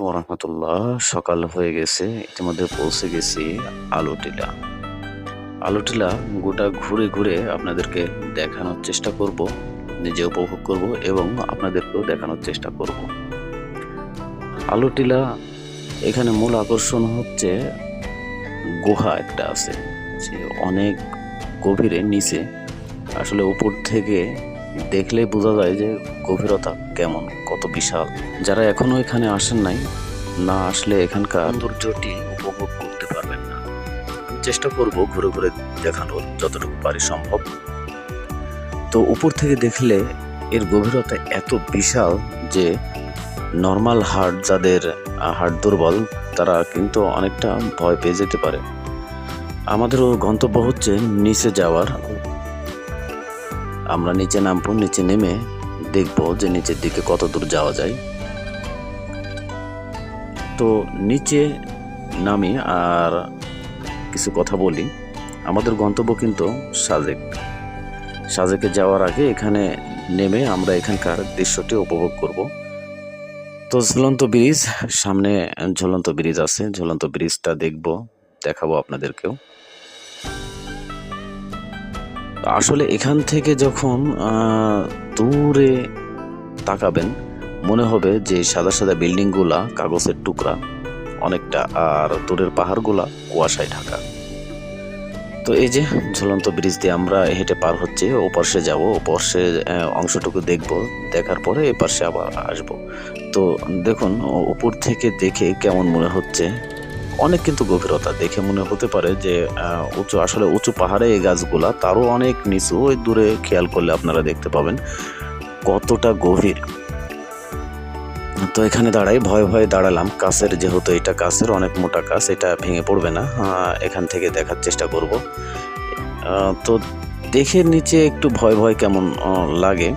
রহমতুল্লাহ সকাল হয়ে গেছে, ইতিমধ্যে পৌঁছে গেছি আলোটিলা। আলোটিলা গোটা ঘুরে ঘুরে আপনাদেরকে দেখানোর চেষ্টা করব, নিজে উপভোগ করব এবং আপনাদেরকেও দেখানোর চেষ্টা করব। আলোটিলা এখানে মূল আকর্ষণ হচ্ছে গুহা একটা আছে যে অনেক গভীরে, নিচে। আসলে উপর থেকে দেখলে বোঝা যায় যে গভীরতা কেমন, কত বিশাল। যারা এখনও এখানে আসেন নাই, না আসলে এখানকার সৌন্দর্যটি উপভোগ করতে পারবেন না। চেষ্টা করব ঘুরে ঘুরে দেখানোর যতটুকু পারি সম্ভব। তো উপর থেকে দেখলে এর গভীরতা এত বিশাল যে নর্মাল হার্ট যাদের হার্ট দুর্বল, তারা কিন্তু অনেকটা ভয় পেয়ে যেতে পারে। আমাদেরও গন্তব্য হচ্ছে নিচে যাওয়ার আমরা নিচে নামবো, নিচে নেমে দেখব যে নিচের দিকে কত দূর যাওয়া যায়। তো নিচে নামি আর কিছু কথা বলি। আমাদের গন্তব্য কিন্তু সাজেক। সাজেকে যাওয়ার আগে এখানে নেমে আমরা এখানকার দৃশ্যটি উপভোগ করব। তো ঝুলন্ত ব্রিজ, সামনে ঝুলন্ত ব্রিজ আছে। ঝুলন্ত ব্রিজটা দেখব, দেখাবো আপনাদেরকেও। আসলে এখান থেকে যখন দূরে তাকাবেন, মনে হবে যে সাদা সাদা বিল্ডিংগুলা, কাগজের টুকরা, অনেকটা, আর দূরের পাহাড়গুলা কুয়াশায় ঢাকা। তো এই যে ঝুলন্ত ব্রিজ দিয়ে আমরা হেঁটে পার হচ্ছে ও পাশে যাব ও পাশে অংশটুকু দেখব, দেখার পরে এ পাশে আবার আসব। তো দেখুন উপর থেকে দেখে কেমন মনে হচ্ছে অনেক কিন্তু গভীরতা। দেখে মনে হতে পারে যে উঁচু, আসলে উঁচু পাহাড়ে এই গাছগুলা, তারও অনেক নিচু, ওই দূরে খেয়াল করলে আপনারা দেখতে পাবেন কতটা গভীর। তো এখানে দাঁড়াই, ভয় ভয়ে দাঁড়ালাম। কাছের যেহেতু এটা কাছের, অনেক মোটা কাছ, এটা ভেঙে পড়বে না। এখান থেকে দেখার চেষ্টা করব। তো দেখে নিচে একটু ভয় ভয় কেমন লাগে।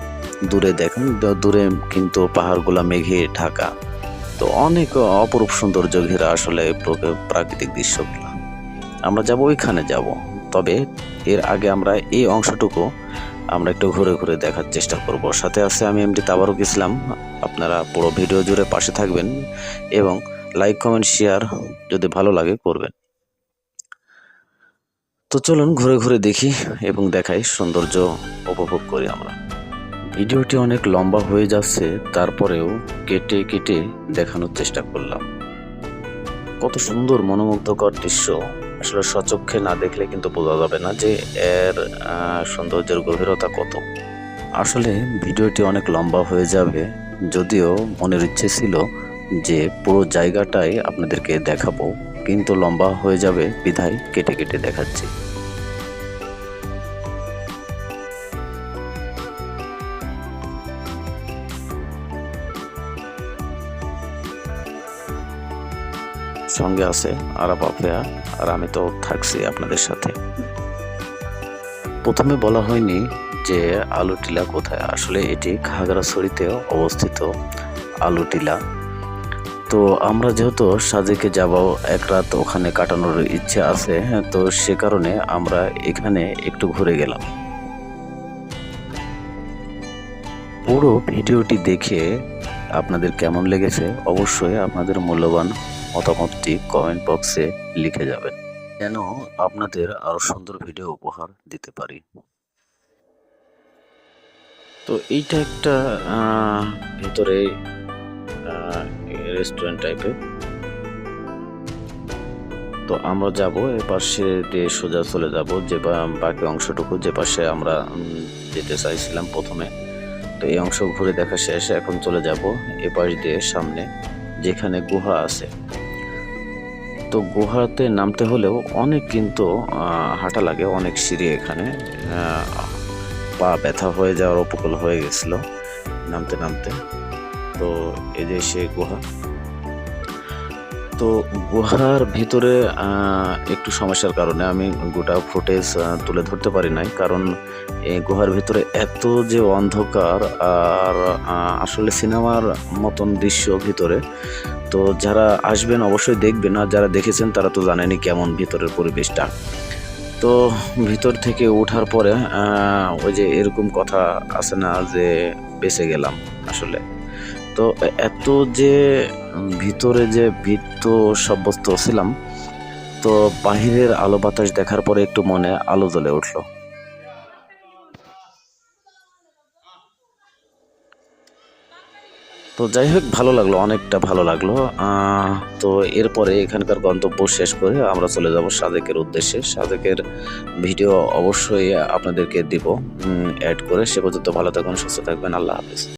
দূরে দেখুন দূরে কিন্তু পাহাড়গুলা, মেঘে ঢাকা। তো অনেক অপরূপ সৌন্দর্য ঘেরা আসলে প্রাকৃতিক দৃশ্যগুলো। আমরা যাব ওইখানে যাব, তবে এর আগে আমরা এই অংশটুকু আমরা একটু ঘুরে ঘুরে দেখার চেষ্টা করব। সাথে আছে আমি এমডি তাবারুক ইসলাম, আপনারা পুরো ভিডিও জুড়ে পাশে থাকবেন এবং লাইক, কমেন্ট, শেয়ার যদি ভালো লাগে করবেন। তো চলুন ঘুরে ঘুরে দেখি এবং দেখাই সৌন্দর্য উপভোগ করি আমরা। ভিডিওটি অনেক লম্বা হয়ে যাচ্ছে, তারপরেও কেটে কেটে দেখানোর চেষ্টা করলাম। কত সুন্দর মনোমুগ্ধকর দৃশ্য। আসলে সচক্ষে না দেখলে কিন্তু বোঝা যাবে না যে এর সৌন্দর্যের গভীরতা কত। আসলে ভিডিওটি অনেক লম্বা হয়ে যাবে, যদিও মনের ইচ্ছে ছিল যে পুরো জায়গাটাই আপনাদেরকে দেখাবো। কিন্তু লম্বা হয়ে যাবে, বিধায় কেটে কেটে দেখাচ্ছি। সঙ্গে আছে আরাপ আফেয়া আর আমি তো থাকছি আপনাদের সাথে। প্রথমে বলা হয়নি যে আলু টিলা কোথায়। আসলে এটি খাগড়াছড়িতে অবস্থিত আলু টিলা তো আমরা যেহেতু সাজেকে যাব, এক রাত ওখানে কাটানোর ইচ্ছে আছে, তো সে কারণে আমরা এখানে একটু ঘুরে গেলাম। পুরো ভিডিওটি দেখে আপনাদের কেমন লেগেছে? অবশ্যই আপনাদের মূল্যবান মতামতটি কমেন্ট বক্সে লিখে যাবেন। যেন আপনাদের আরও সুন্দর ভিডিও উপহার দিতে পারি। তো এইটা একটা ভেতরে রেস্টুরেন্ট টাইপের তো আমরা যাব, এ পাশে দিয়ে সোজা চলে যাব, যে বাকি অংশটুকু, যে পাশে আমরা যেতে চাইছিলাম প্রথমে। তো এই অংশ ঘুরে দেখা শেষ এখন চলে যাব, এ পাশ দিয়ে সামনে, যেখানে গুহা আছে। তো গুহাতে নামতে হলেও অনেক কিন্তু হাঁটা লাগে, অনেক সিঁড়ি এখানে। পা ব্যথা হয়ে যাওয়ার উপকূল হয়ে গেছিল নামতে নামতে। তো এই যে সে গুহা তো গুহার ভিতরে একটু সমস্যার কারণে আমি গোটা ফুটেজ তুলে ধরতে পারি নাই। কারণ এই গুহার ভিতরে এত যে অন্ধকার আর আসলে সিনেমার মতন দৃশ্য ভিতরে, তো যারা আসবেন অবশ্যই দেখবেন। আর যারা দেখেছেন, তারা তো জানেনি কেমন ভিতরের পরিবেশটা। তো ভিতর থেকে ওঠার পরে ওই যে এরকম কথা আছে না যে, বেঁচে গেলাম আসলে। তো এত যে ভিতরে যে ভীত সাব্যস্ত ছিলাম, তো বাহিরের আলো বাতাস দেখার পরে একটু মনে আলো জ্বলে উঠল। তো যাই হোক, ভালো লাগল, অনেকটা ভালো লাগল। তো এরপরে এখানকার গন্তব্য শেষ করে আমরা চলে যাব সাদেকের উদ্দেশ্যে। সাদেকের ভিডিও অবশ্যই আপনাদেরকে দিব অ্যাড করে। সে পর্যন্ত ভালো থাকুন, সুস্থ থাকবেন। আল্লাহ হাফিজ।